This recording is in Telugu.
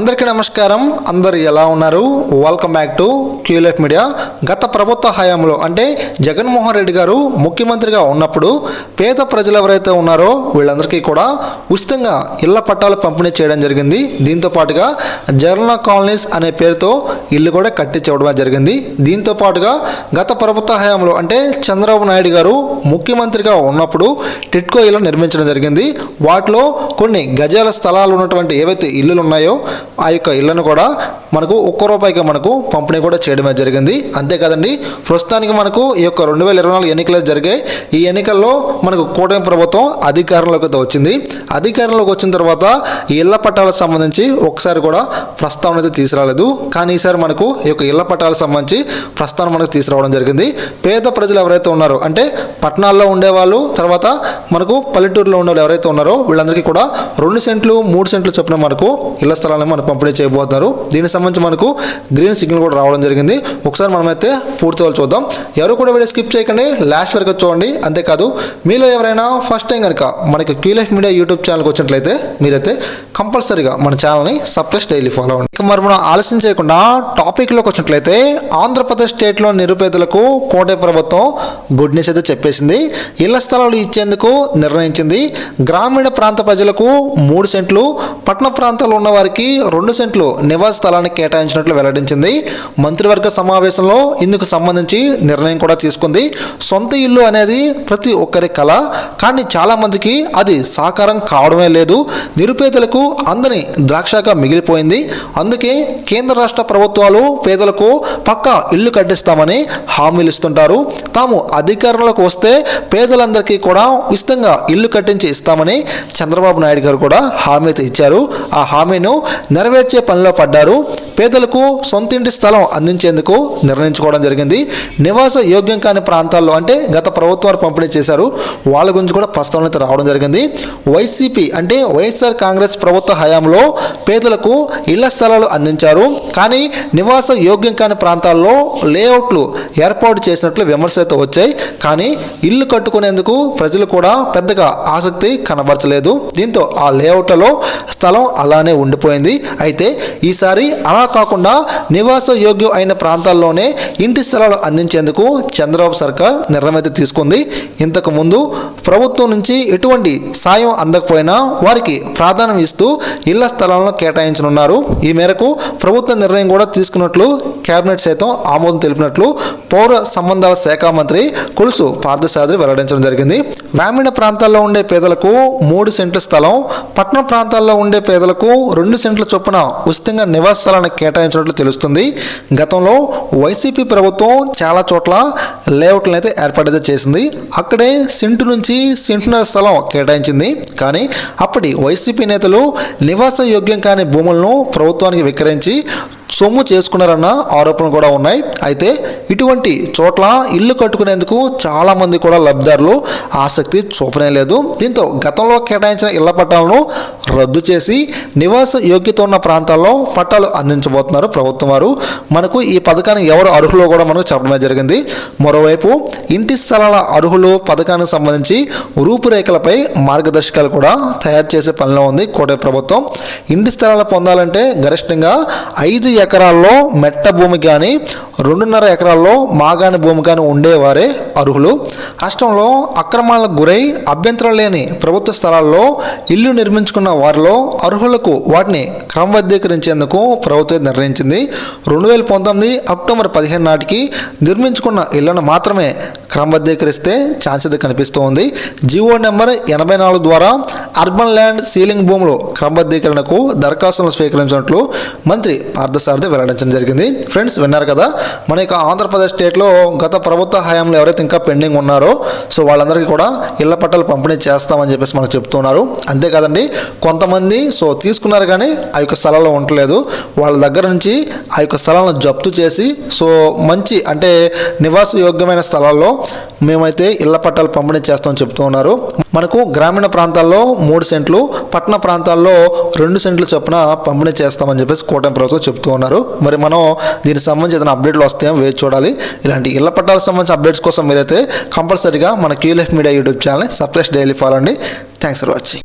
అందరికీ నమస్కారం. అందరు ఎలా ఉన్నారు? వెల్కమ్ బ్యాక్ టు క్యూలెట్ మీడియా గత ప్రభుత్వ హయాంలో అంటే జగన్మోహన్ రెడ్డి గారు ముఖ్యమంత్రిగా ఉన్నప్పుడు పేద ప్రజలు ఎవరైతే ఉన్నారో వీళ్ళందరికీ కూడా ఉచితంగా ఇళ్ళ పట్టాలు పంపిణీ చేయడం జరిగింది. దీంతో పాటుగా జగన్న కాలనీస్ అనే పేరుతో ఇల్లు కూడా కట్టించవడం జరిగింది. దీంతో పాటుగా గత ప్రభుత్వ హయాంలో అంటే చంద్రబాబు నాయుడు గారు ముఖ్యమంత్రిగా ఉన్నప్పుడు టిట్కో ఇల్లు నిర్మించడం జరిగింది. వాటిలో కొన్ని గజాల స్థలాలు ఉన్నటువంటి ఏవైతే ఇల్లులు ఉన్నాయో ఆ యొక్క ఇళ్ళను కూడా మనకు ఒక్క రూపాయికి మనకు పంపిణీ కూడా చేయడమే జరిగింది. అంతేకాదండి ప్రస్తుతానికి మనకు ఈ యొక్క రెండు వేల ఇరవై నాలుగు ఎన్నికలు జరిగాయి. ఈ ఎన్నికల్లో మనకు కూటమి ప్రభుత్వం అధికారంలోకి అయితే వచ్చింది. అధికారంలోకి వచ్చిన తర్వాత ఈ ఇళ్ళ పట్టాలకు సంబంధించి ఒకసారి కూడా ప్రస్తావన అయితే తీసుకురాలేదు. కానీ ఈసారి మనకు ఈ యొక్క ఇళ్ళ పట్టాలకు సంబంధించి ప్రస్తావన మనకు తీసుకురావడం జరిగింది. పేద ప్రజలు ఎవరైతే ఉన్నారో అంటే పట్టణాల్లో ఉండేవాళ్ళు తర్వాత మనకు పల్లెటూరులో ఉండే వాళ్ళు ఎవరైతే ఉన్నారో వీళ్ళందరికీ కూడా రెండు సెంట్లు మూడు సెంట్లు చొప్పున మనకు ఇళ్ళ స్థలాలను మనకు పంపిణీ చేయబోతున్నారు. దీనికి సంబంధించి మనకు గ్రీన్ సిగ్నల్ కూడా రావడం జరిగింది. ఒకసారి మనమైతే పూర్తి వాళ్ళు చూద్దాం. ఎవరు కూడా వీడియో స్కిప్ చేయకండి. లాస్ట్ వరకు చూడండి. అంతేకాదు మీలో ఎవరైనా ఫస్ట్ టైం కనుక మనకి క్యూలెఫ్ మీడియా యూట్యూబ్ ఛానల్కి వచ్చినట్లయితే మీరైతే కంపల్సరీగా మన ఛానల్ని సబ్స్క్రైబ్ డైలీ ఫాలో అవ్వండి. ఇక మరి మనం ఆలస్యం చేయకుండా టాపిక్లోకి వచ్చినట్లయితే ఆంధ్రప్రదేశ్ స్టేట్లో నిరుపేదలకు కోటే ప్రభుత్వం గుడ్ న్యూస్ అయితే చెప్పేసింది. ఇళ్ళ స్థలాలు ఇచ్చేందుకు నిర్ణయించింది. గ్రామీణ ప్రాంత ప్రజలకు మూడు సెంట్లు పట్టణ ప్రాంతాల్లో ఉన్న వారికి రెండు సెంట్లు నివాస స్థలాన్ని కేటాయించినట్లు వెల్లడించింది. మంత్రివర్గ సమావేశంలో ఇందుకు సంబంధించి నిర్ణయం కూడా తీసుకుంది. సొంత ఇల్లు అనేది ప్రతి ఒక్కరి కళ కానీ చాలామందికి అది సాకారం కావడమే లేదు. నిరుపేదలకు అందని ద్రాక్షగా మిగిలిపోయింది. అందుకే కేంద్ర రాష్ట్ర ప్రభుత్వాలు పేదలకు పక్కా ఇల్లు కట్టిస్తామని హామీలు ఇస్తుంటారు. తాము అధికారంలోకి వస్తే పేదలందరికీ కూడా ఉచితంగా ఇల్లు కట్టించి ఇస్తామని చంద్రబాబు నాయుడు గారు కూడా హామీ అయితే ఇచ్చారు. ఆ హామీను నెరవేర్చే పనిలో పడ్డారు పేదలకు సొంతింటి స్థలం అందించేందుకు నిర్ణయించుకోవడం జరిగింది. నివాస యోగ్యం కాని ప్రాంతాల్లో అంటే గత ప్రభుత్వాలు పంపిణీ చేశారు. వాళ్ళ గురించి కూడా ప్రస్తావన రావడం జరిగింది. వైసీపీ అంటే వైఎస్ఆర్ కాంగ్రెస్ ప్రభుత్వ హయాంలో పేదలకు ఇళ్ళ స్థలాలు అందించారు. కానీ నివాస యోగ్యం కాని ప్రాంతాల్లో లేఅవుట్లు ఏర్పాటు చేసినట్లు విమర్శలు అయితే వచ్చాయి. కానీ ఇల్లు కట్టుకునేందుకు ప్రజలు కూడా పెద్దగా ఆసక్తి కనబరచలేదు. దీంతో ఆ లేఅవుట్లలో స్థలం అలానే ఉండిపోయింది. అయితే ఈసారి అలా కాకుండా నివాస యోగ్యం అయిన ప్రాంతాల్లోనే ఇంటి స్థలాలు అందించేందుకు చంద్రబాబు సర్కార్ నిర్ణయం అయితే తీసుకుంది. ఇంతకు ముందు ప్రభుత్వం నుంచి ఎటువంటి సాయం అందకపోయినా వారికి ప్రాధాన్యం ఇస్తూ ఇళ్ళ స్థలాలను కేటాయించనున్నారు. ఈ మేరకు ప్రభుత్వ నిర్ణయం కూడా తీసుకున్నట్లు కేబినెట్ సైతం ఆమోదం తెలిపినట్లు పౌర సంబంధాల శాఖ మంత్రి కొలుసు పార్థసాద్రి వెల్లడించడం జరిగింది. గ్రామీణ ప్రాంతాల్లో ఉండే పేదలకు మూడు సెంట్ల స్థలం పట్టణ ప్రాంతాల్లో ఉండే పేదలకు రెండు సెంట్ల చొప్పున ఉచితంగా నివాస స్థలాన్ని కేటాయించినట్లు తెలుస్తుంది. గతంలో వైసీపీ ప్రభుత్వం చాలా చోట్ల లేఅవుట్లను అయితే ఏర్పాటు చేసింది. అక్కడే సెంటు నుంచి సెంటున్నర స్థలం కేటాయించింది. కానీ అప్పటి వైసీపీ నేతలు నివాస యోగ్యం కాని భూములను ప్రభుత్వానికి విక్రయించి సొమ్ము చేసుకున్నారన్న ఆరోపణలు కూడా ఉన్నాయి. అయితే ఇటువంటి చోట్ల ఇల్లు కట్టుకునేందుకు చాలామంది కూడా లబ్ధిదారులు ఆసక్తి చూపనే లేదు. దీంతో గతంలో కేటాయించిన ఇళ్ళ పట్టాలను రద్దు చేసి నివాస యోగ్యత ఉన్న ప్రాంతాల్లో పట్టాలు అందించబోతున్నారు ప్రభుత్వం వారు. మనకు ఈ పథకానికి ఎవరు అర్హులో కూడా మనకు చెప్పడమే జరిగింది. మరోవైపు ఇంటి స్థలాల అర్హులు పథకానికి సంబంధించి రూపురేఖలపై మార్గదర్శకాలు కూడా తయారు చేసే పనిలో ఉంది కోట ప్రభుత్వం. ఇంటి స్థలాలు పొందాలంటే గరిష్టంగా ఐదు ఎకరాల్లో మెట్ట భూమి కానీ రెండున్నర ఎకరాల్లో మాగాని భూమి కానీ ఉండేవారే అర్హులు. రాష్ట్రంలో అక్రమాలకు గురై అభ్యంతరం లేని ప్రభుత్వ స్థలాల్లో ఇల్లు నిర్మించుకున్న వారిలో అర్హులకు వాటిని క్రమబద్ధీకరించేందుకు ప్రభుత్వం నిర్ణయించింది. రెండు వేల పంతొమ్మిది అక్టోబర్ పదిహేను నాటికి నిర్మించుకున్న ఇళ్ళను మాత్రమే క్రమబద్ధీకరిస్తే ఛాన్స్ అయితే కనిపిస్తోంది. జీవో నెంబర్ ఎనభై నాలుగు ద్వారా అర్బన్ ల్యాండ్ సీలింగ్ భూములు క్రమబద్ధీకరణకు దరఖాస్తులను స్వీకరించినట్లు మంత్రి పార్థసారథి వెల్లడించడం జరిగింది. ఫ్రెండ్స్ విన్నారు కదా? మన యొక్క ఆంధ్రప్రదేశ్ స్టేట్లో గత ప్రభుత్వ హయాంలో ఎవరైతే ఇంకా పెండింగ్ ఉన్నారో సో వాళ్ళందరికీ కూడా ఇళ్ళ పట్టాలు పంపిణీ చేస్తామని చెప్పేసి మనకు చెప్తున్నారు. అంతేకాదండి కొంతమంది సో తీసుకున్నారు కానీ ఆ యొక్క స్థలాల్లో ఉండలేదు. వాళ్ళ దగ్గర నుంచి ఆ యొక్క స్థలాలను జప్తు చేసి సో మంచి అంటే నివాస యోగ్యమైన స్థలాల్లో మేమైతే ఇళ్ళ పట్టాలు పంపిణీ చేస్తామని చెప్తూ ఉన్నారు మనకు గ్రామీణ ప్రాంతాల్లో మూడు సెంట్లు పట్టణ ప్రాంతాల్లో రెండు సెంట్లు చొప్పున పంపిణీ చేస్తామని చెప్పేసి కూటమి ప్రభుత్వం చెప్తూ ఉన్నారు. మరి మనం దీనికి సంబంధించి ఏదైనా అప్డేట్లు వస్తాయో వేచి చూడాలి. ఇలాంటి ఇళ్ళ పట్టాలకు సంబంధించిన అప్డేట్స్ కోసం మీరైతే కంపల్సరీగా మన క్యూలెఫ్ మీడియా యూట్యూబ్ ఛానల్ని సప్రెస్ డైలీ ఫాలో అండి. Thanks for watching